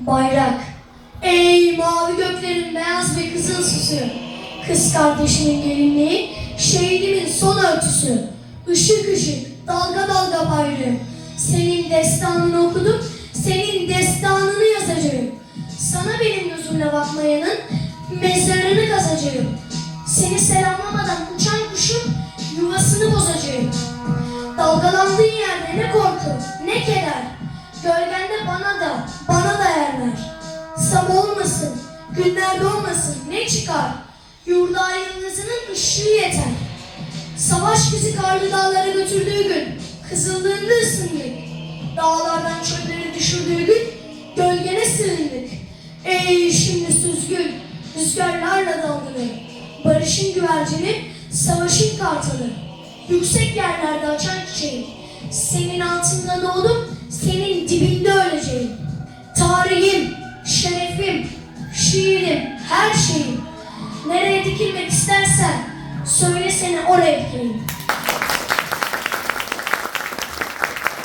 Bayrak. Ey mavi göklerin beyaz ve kızıl süsü. Kız kardeşimin gelinliği, şehidimin son örtüsü. Işık ışık, dalga dalga bayrağım. Senin destanını okudum, senin destanını yazacağım. Sana benim gözümle bakmayanın mezarını kazacağım. Seni selamlamadan uçan kuşun yuvasını bozacağım. Dalgalandığın yerde ne korku, ne keder. Gölgende bana da, Sam olmasın, günler doğmasın, ne çıkar? Yurda ay yıldızının ışığı yeter. Savaş bizi karlı dağlara götürdüğü gün, kızıldığında ısındık. Dağlardan çöllere düşürdüğü gün, gölgene sığındık. Ey şimdi süzgün, rüzgarlarla dalgalı. Barışın güvercini, savaşın kartalı. Yüksek yerlerde açan çiçeğim. Senin altında doğdum, senin dibinde öleceğim. Tarihim, şiirim, her şeyim. Nereye dikilmek istersen, söyle seni oraya dikeyim.